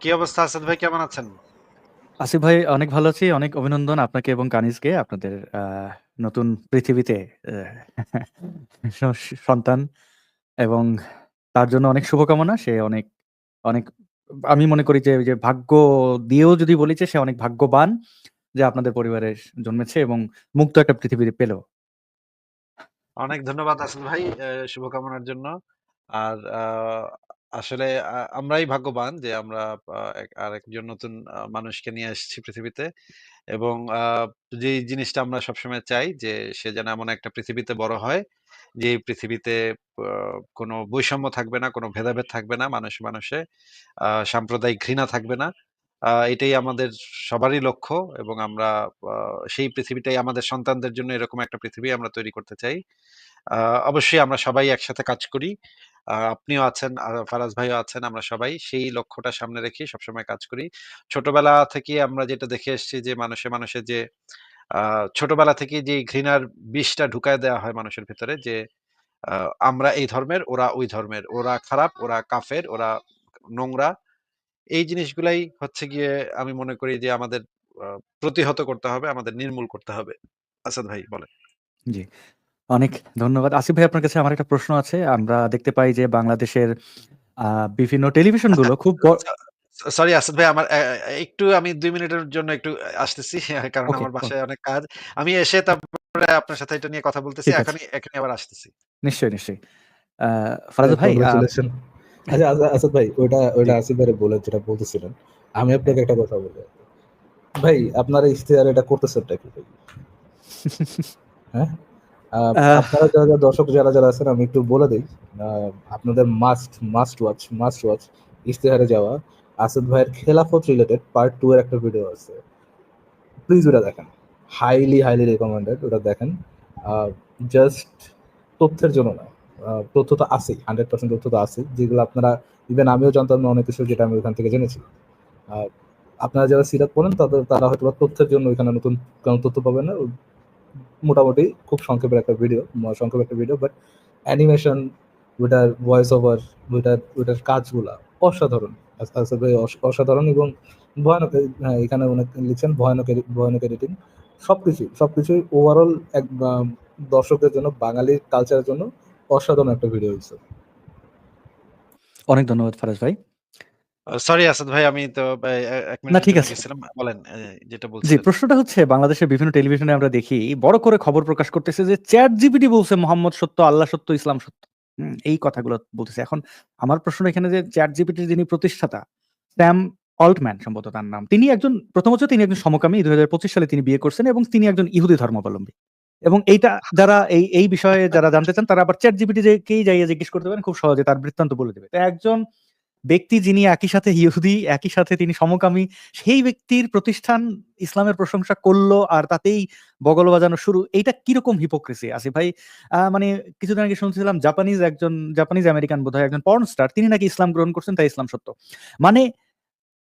কি অবস্থা আসাদ ভাই? কেমন আছেন? আসিফ ভাই অনেক ভালো আছি। অনেক অভিনন্দন আপনাকে এবং কানিজকে আপনাদের নতুন পৃথিবীতে সন্তান এবং তার জন্য অনেক শুভকামনা। সে অনেক অনেক আমি মনে করি যে যে ভাগ্য দিয়েও যদি বলি যে সে অনেক ভাগ্যবান যে আপনাদের পরিবারে জন্মেছে এবং মুক্ত একটা পৃথিবীতে পেল। অনেক ধন্যবাদ আসাদ ভাই শুভকামনার জন্য। আর আসলে আমরাই ভাগ্যবান যে আমরা আহ, এক- আর একজন নতুন মানুষকে নিয়ে এসেছি পৃথিবীতে। এবং যে জিনিসটা আমরা সবসময় চাই যে সে যেন এমন একটা পৃথিবীতে বড় হয় যে পৃথিবীতে কোনো বৈষম্য থাকবে না কোনো ভেদাভেদ থাকবে না মানুষ মানুষে আহ, সাম্প্রদায়িক ঘৃণা থাকবে না। এটাই আমাদের সবারই লক্ষ্য এবং আমরা সেই পৃথিবীটাই আমাদের সন্তানদের জন্য এরকম একটা পৃথিবী আমরা তৈরি করতে চাই। অবশ্যই আমরা সবাই একসাথে কাজ করি। আপনিও আছেন ফারাজ ভাইও আছেন, আমরা সবাই সেই লক্ষ্যটা সামনে রেখে সবসময় কাজ করি। ছোটবেলা থেকে আমরা যেটা দেখে এসেছি যে, মানুষে মানুষে যে ছোটবেলা থেকে যে ঘৃণার বিষটা ঢুকায় দেওয়া হয় মানুষের ভিতরে যে আমরা এই ধর্মের, ওরা ওই ধর্মের। ওরা খারাপ, ওরা কাফের, ওরা নোংরা। এই জিনিসগুলাই হচ্ছে গিয়ে আমি মনে করি যে, আমাদের প্রতিহত করতে হবে, আমাদের নির্মূল করতে হবে। আসাদ ভাই, বলেন। জি। অনেক ধন্যবাদ। আসিফ ভাই আপনার কাছে আমার একটা প্রশ্ন আছে। আমরা দেখতে পাই যে বাংলাদেশের আহ, বিভিন্ন টেলিভিশনগুলো খুব বড়- সরি আসাদ ভাই আমার একটু আমি দুই মিনিটের জন্য একটু আসতেছি কারণ ওকে আমার বাসায় অনেক কাজ। আমি এসে তারপরে আপনার সাথে এটা নিয়ে কথা বলতেছি ঠিক আছে। এখনই এখনই আবার আসতেছি। নিশ্চয়ই নিশ্চয়ই। আহ, ফারাজ ভাই কংগ্রেচুলেশন আচ্ছা আচ্ছা, আসাদ ভাই ওটা ওটা আসিফ ভাই বলে যেটা বলতেছিলেন আমি আপনাকে একটা কথা বলি। ভাই আপনারা ইশতেহার এটা করতেছেনটা কি ভাই? হ্যাঁ? আপনারা যারা যারা দর্শক যারা যারা আছেন আমি একটু বলে দিই আপনাদের must must watch must watch ইশতেহারে যাওয়া আসাদ ভাইয়ের খেলাফত রিলেটেড পার্ট টু এর একটা ভিডিও আছে। প্লিজ ওটা দেখেন। হাইলি হাইলি রেকমেন্ডেড ওটা দেখেন। জাস্ট তথ্যের জন্য না তথ্য তো আছেই হান্ড্রেড পার্সেন্ট তথ্য তো আছে যেগুলো আপনারা ইভেন আমিও জানতাম না অনেক কিছু যেটা আমি ওখান থেকে জেনেছি। আহ, আপনারা যারা সিরাত পড়েন তাদের তারা হয়তো তথ্যের জন্য ওইখানে নতুন কোনো তথ্য পাবেন না। মোটামুটি খুব সংক্ষেপের একটা ভিডিও সংক্ষেপ একটা ভিডিও বাট অ্যানিমেশন ওইটার ভয়েস ওভার ওইটার ওইটার কাজগুলা অসাধারণ অসাধারণ এবং ভয়ানক হ্যাঁ, এখানে অনেক লিখছেন ভয়ানক ভয়ানক এডিটিং সবকিছু সবকিছুই ওভারঅল এক আহ, দর্শকদের জন্য বাঙালির কালচারের জন্য অসাধারণ একটা ভিডিও হয়েছে। অনেক ধন্যবাদ ফারাজ ভাই। সরি আসাদ ভাই আমি তো না ঠিক আছে। বলেন যেটা জি প্রশ্নটা হচ্ছে বাংলাদেশের বিভিন্ন টেলিভিশনে আমরা দেখি বড় করে খবর প্রকাশ করতেছে যে চ্যাট জিপিটি বলছে মোহাম্মদ সত্য আল্লাহ সত্য ইসলাম সত্য। এই কথাগুলো বলতেছে। এখন আমার প্রশ্ন এখানে যে চ্যাট জিপিটির যিনি প্রতিষ্ঠাতা স্যাম অল্টম্যান সম্ভবত তার নাম তিনি একজন প্রথমত তিনি একজন সমকামী দু হাজার পঁচিশ সালে তিনি বিয়ে করছেন এবং তিনি একজন ইহুদি ধর্মাবলম্বী। এবং এইটা যারা এই এই বিষয়ে যারা জানতে চান তারা আবার চ্যাট জিপিটি যে কেই যাইয়ে জিজ্ঞেস করতে পারেন খুব সহজে তার বৃত্তান্ত বলে দেবে। তো একজন ব্যক্তি যিনি একই সাথে ইহুদি একই সাথে তিনি সমকামী, সেই ব্যক্তির প্রতিষ্ঠান ইসলামের প্রশংসা করল আর তাতেই বগল বাজানো শুরু। এইটা কীরকম হিপোক্রেসি আছে ভাই মানে কিছুদিন আগে শুনছিলাম জাপানিজ একজন, জাপানিজ আমেরিকান বোধহয় একজন পর্ন স্টার তিনি নাকি ইসলাম গ্রহণ করছেন, তাই ইসলাম সত্য। মানে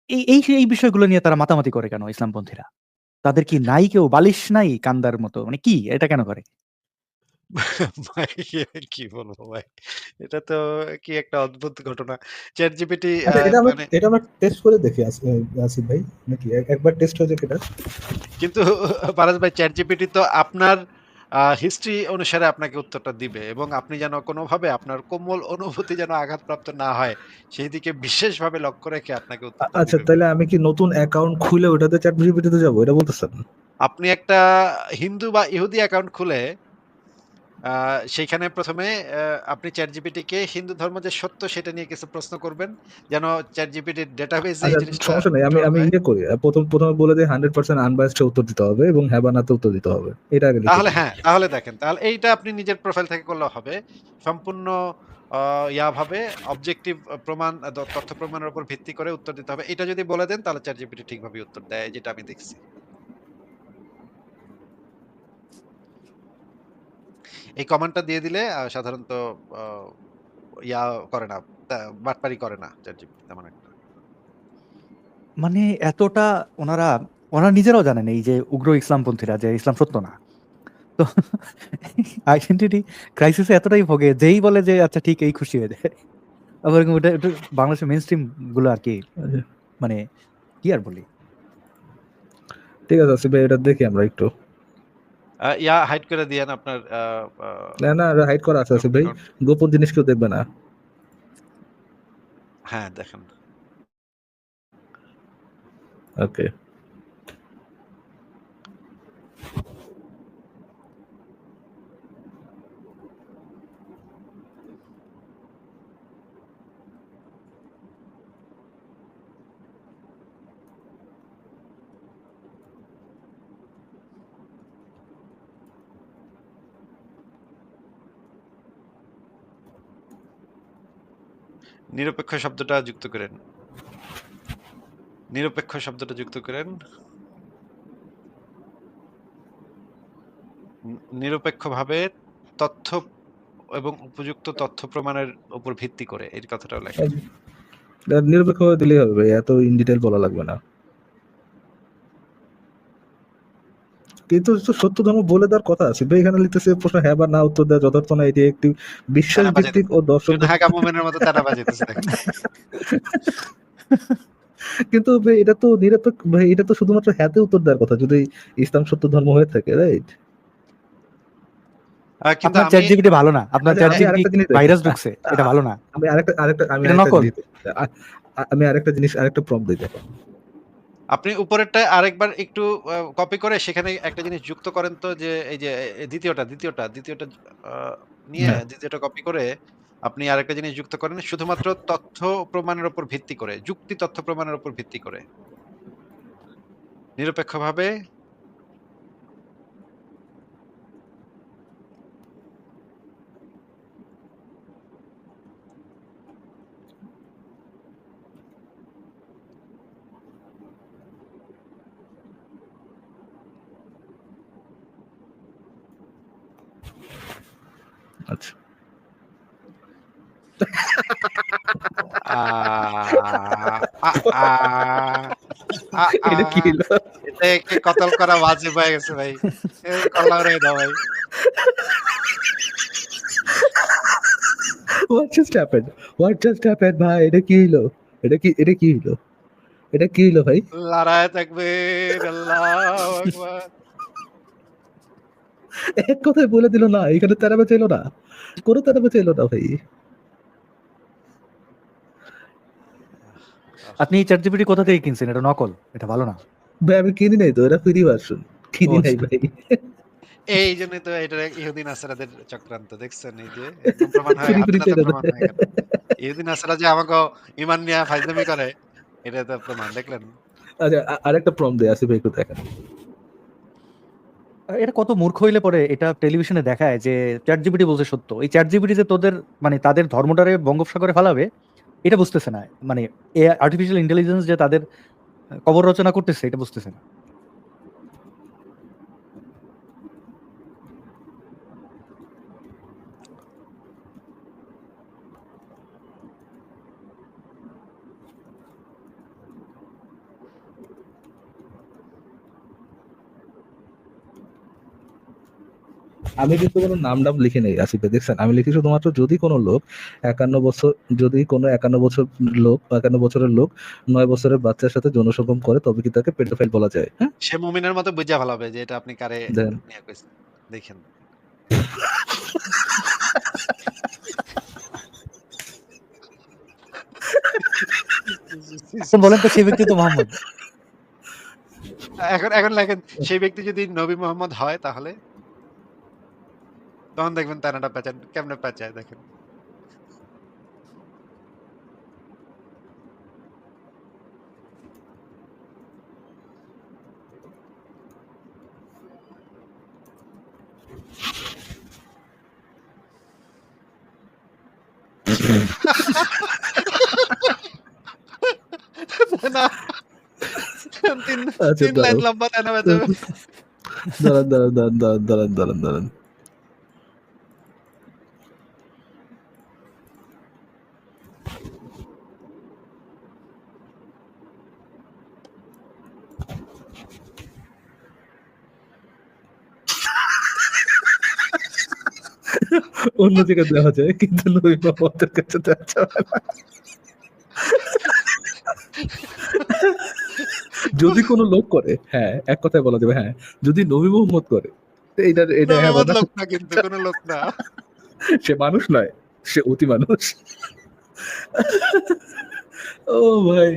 এই এই এই বিষয়গুলো নিয়ে তারা মাতামাতি করে কেন ইসলামপন্থীরা? তাদের কি নাই কেউ? বালিশ নাই কান্দার মতো? মানে কি? এটা কেন করে? ভাই কি বলব ভাই? এটা তো কি একটা অদ্ভুত ঘটনা। চ্যাট জিপিটি এটা আমরা মানে এটা আমরা টেস্ট করে দেখি আসিফ ভাই নাকি? একবার টেস্ট হয়ে যাক এটা কিন্তু পারাস ভাই চ্যাট জিপিটি তো আপনার হিস্ট্রি অনুসারে আপনাকে উত্তরটা দিবে এবং আপনি যেন কোনোভাবে আপনার কোমল অনুভূতি যেন আঘাতপ্রাপ্ত না হয় সেই দিকে বিশেষভাবে লক্ষ্য রেখে আপনাকে আচ্ছা তাহলে আমি কি নতুন অ্যাকাউন্ট খুলে ওটাতে চ্যাট জিপিটিতে যাব? এটা বলতেছেন? আপনি একটা হিন্দু বা ইহুদি অ্যাকাউন্ট খুলে সেইখানে প্রথমে আপনি চ্যাট জিপিটিকে হিন্দু ধর্ম যে সত্য সেটা নিয়ে কিছু প্রশ্ন করবেন। যেন চ্যাট জিপিটির ডেটাবেসে এই আচ্ছা জিনিসটা সমস্যা নেই আমি আমি ইয়ে করি। প্রথম প্রথমে বলে দিই হান্ড্রেড পার্সেন্ট আনবায়াসড উত্তর দিতে হবে এবং হ্যাঁ বা নাতে উত্তর দিতে হবে। এটা আগে তাহলে হ্যাঁ তাহলে দেখেন তাহলে এইটা আপনি নিজের প্রোফাইল থেকে করলে হবে। সম্পূর্ণ আহ, ইয়া ভাবে অবজেক্টিভ প্রমাণ তথ্য প্রমাণের উপর ভিত্তি করে উত্তর দিতে হবে। এটা যদি বলে দেন তাহলে চ্যাট জিপিটি ঠিকভাবে উত্তর দেয় যেটা আমি দেখছি। এই কমান্ডটা দিয়ে দিলে সাধারণত ইয়া করে না তা- বাটপারি করে না চ্যাট জিপিটি তেমন একটা। মানে এতটা ওনারা ওনারা নিজেরাও জানেন এই যে উগ্র ইসলামপন্থীরা যে ইসলাম সত্য না। তো আইডেন্টিটি ক্রাইসিসে এতটাই ভোগে যেই বলে যে আচ্ছা ঠিক এই খুশি হয়ে যায়। আবার ওটা একটু বাংলাদেশের মেন স্ট্রিমগুলো আর কি আচ্ছা। মানে কি আর বলি? ঠিক আছে আসিফ ভাই এটা দেখি আমরা একটু। ইয়া হাইড করে দিয়েন আপনার না না হাইড করা আছে ভাই। গোপন জিনিস কেউ দেখবে না। হ্যাঁ দেখেন। ওকে নিরপেক্ষ শব্দটা যুক্ত করেন। নিরপেক্ষ শব্দটা যুক্ত করেন। নিরপেক্ষভাবে তথ্য এবং উপযুক্ত তথ্য প্রমাণের উপর ভিত্তি করে, এই কথাটাও লেখা। নিরপেক্ষ দিলেই হবে, এত ইন ডিটেল বলা লাগবে না। কিন্তু সত্য ধর্ম বলে দেওয়ার কথা আছে। এখানে লিখতেছে প্রশ্ন হ্যাঁ বা না উত্তর দেওয়া যথার্থ না এটি একটি বিশ্বাস ভিত্তিক ও দর্শক কিন্তু এটা তো নিরপেক্ষ ভাই এটা তো শুধুমাত্র হ্যাঁতে উত্তর দেওয়ার কথা যদি ইসলাম সত্য ধর্ম হয়ে থাকে রাইট কিন্তু চ্যাট আমি জিপিটি ভালো না আপনার চ্যাট আমি জিপিটি আরেকটা জিনিস ভাইরাস ঢুকছে এটা ভালো না। আমি আরেকটা আরেকটা আমি আরেকটা জিনিস আমি আরেকটা জিনিস আরেকটা প্রম দিই দেখো। আপনি উপরেরটা আরেকবার একটু কপি করে সেখানে একটা জিনিস যুক্ত করেন তো যে এই যে দ্বিতীয়টা দ্বিতীয়টা দ্বিতীয়টা নিয়ে হ্যাঁ। দ্বিতীয়টা কপি করে আপনি আরেকটা জিনিস যুক্ত করেন শুধুমাত্র তথ্য প্রমাণের উপর ভিত্তি করে যুক্তি তথ্য প্রমাণের উপর ভিত্তি করে নিরপেক্ষভাবে আচ্ছা। কতল করা হয়ে গেছে ভাই। দাও ভাই। What just happened? What just happened ভাই? এটা কি হলো? এটা কি এটা কি হলো? এটা কি হলো ভাই? লড়াই থাকবে আল্লাহু আকবার। এক কথায় বলে দিল না এখানে তেরা বেঁচে এলো না। কোনো তেরা বেঁচে এলো না ভাই। আপনি এই চ্যাট জিপিটি কোথা থেকে কিনছেন? এটা নকল এটা ভালো না। ভাই আমি কিনি নাই তো এটা ফ্রি ভার্সন। কিনি নাই আচ্ছা। ভাই। এই জন্য তো এটা ইহুদিন আসারাদের চক্রান্ত দেখছেন? এই যে প্রমাণ হয় হয়ে। ইহুদিন আসারা যে আমাকে ইমান নিয়ে ফাইজলামি করে এটা তো প্রমাণ দেখলেন? আচ্ছা আরেকটা প্রম দেয় আসি ভাই একটু দেখেন। এটা কত মূর্খ হইলে পরে এটা টেলিভিশনে দেখায় যে চ্যাট জিপিটি বলছে সত্য। এই চ্যাট জিপিটি যে তোদের মানে তাদের ধর্মটারে বঙ্গোপসাগরে ফেলাবে, এটা বুঝতেছে না। মানে এ আর্টিফিশিয়াল ইন্টেলিজেন্স যে তাদের কবর রচনা করতেছে, এটা বুঝতেছে না। আমি কিন্তু কোনো নাম নাম লিখে নেই আসিফ দেখছেন? আমি লিখি শুধুমাত্র যদি কোনো লোক একান্ন বছর যদি কোনো একান্ন বছর লোক একান্ন বছরের লোক নয় বছরের বাচ্চার সাথে যৌনসঙ্গম করে তবে কি তাকে পেডোফাইল বলা যায়? হ্যাঁ? সে মুমিনের মতো বুঝা ভালাবে যে এটা আপনি কারে দেখেন। বলেন তো সেই ব্যক্তি তো মোহাম্মদ। এখন এখন লেখেন সেই ব্যক্তি যদি নবী মোহাম্মদ হয় তাহলে? তখন দেখবেন তানাটা পেঁচান কেমনে পেঁচায় দেখেন না তিন আচ্ছা তিন লাইন দাঁড়াও লম্বা টানা পেঁচাবে দাঁড়ান দাঁড়ান দাঁড়ান দাঁড়ান দাঁড়ান দাঁড়ান অন্য জায়গায় দেওয়া যায় কিন্তু নবী মোহাম্মদের কাছে দেওয়া যাবে না। যদি কোনো লোক করে হ্যাঁ এক কথায় বলা যাবে হ্যাঁ যদি নবী মোহাম্মদ করে এটা এটা হ্যাঁ লোক না কিন্তু কোন লোক না। সে মানুষ নয় সে অতি মানুষ। ও ভাই।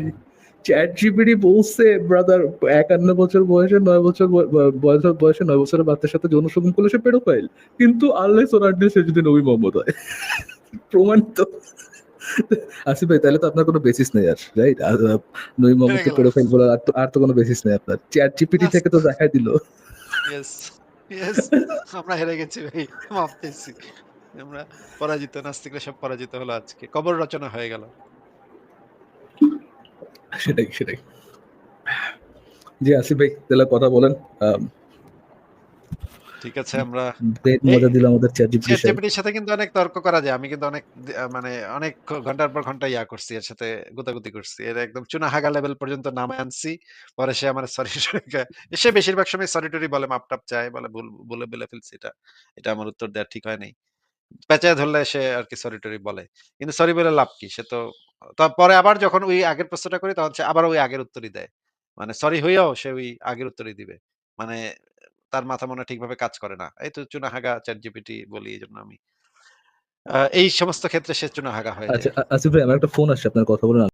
চ্যাট জিপিটি বলছে ব্রাদার একান্ন বছর বয়সে নয় বছর বয়- বয়- বয়সে নয় বছরের বাচ্চার সাথে যৌন শোভন করলে সে পেডোফাইল কিন্তু আল্লাহ সোনার সে যদি নবী মোহাম্মদ হয়। প্রমাণিত। আসিফ ভাই তাহলে তো আপনার কোনো বেসিস নেই আর রাইট নবী মোহাম্মদকে। পেডোফাইল বলার আর তো আর তো কোনো বেসিস নেই আপনার। চ্যাট জিপিটি থেকে তো দেখাই দিল। ইয়েস ইয়েস আমরা হেরে গেছি ভাই মাফ আমরা পরাজিত নাস্তিকরা সব পরাজিত হলো আজকে। কবর রচনা হয়ে গেল। সেটাই সেটাই। জি আসিফ ভাই তাহলে কথা বলেন। ঠিক আছে আমরা মজা দিল আমাদের চ্যাট সাথে। কিন্তু অনেক তর্ক করা যায়। আমি কিন্তু অনেক মানে অনেক ঘণ্টার পর ঘণ্টা ইয়া করছি এর সাথে গুতাগুতি করছি। এর একদম চুনাহাগা লেভেল পর্যন্ত নামে আনছি। পরে সে আমার সরি সে বেশিরভাগ সময় সরি টরি বলে মাপ টাপ চায় বলে ভুল বলে বলে ফেলছি এটা। এটা আমার উত্তর দেওয়া ঠিক হয় নাই। পেঁচায় ধরলে সে আর কি সরি টরি বলে। কিন্তু সরি বলে লাভ কি? সে তো, তারপরে আবার যখন ওই আগের প্রশ্নটা করি তখন সে আবার ওই আগের উত্তরই দেয়। মানে সরি হইয়াও সে ওই আগের উত্তরই দিবে। মানে তার মাথা মনে ঠিকভাবে কাজ করে না। এই তো চুনাহাগা চ্যাট জিপিটি বলি এই জন্য আমি এই সমস্ত ক্ষেত্রে সে চুনাহাগা হয়ে আচ্ছা যায়। আচ্ছা আসিফ ভাই, আমার একটা ফোন আসছে, আপনার কথা বলেন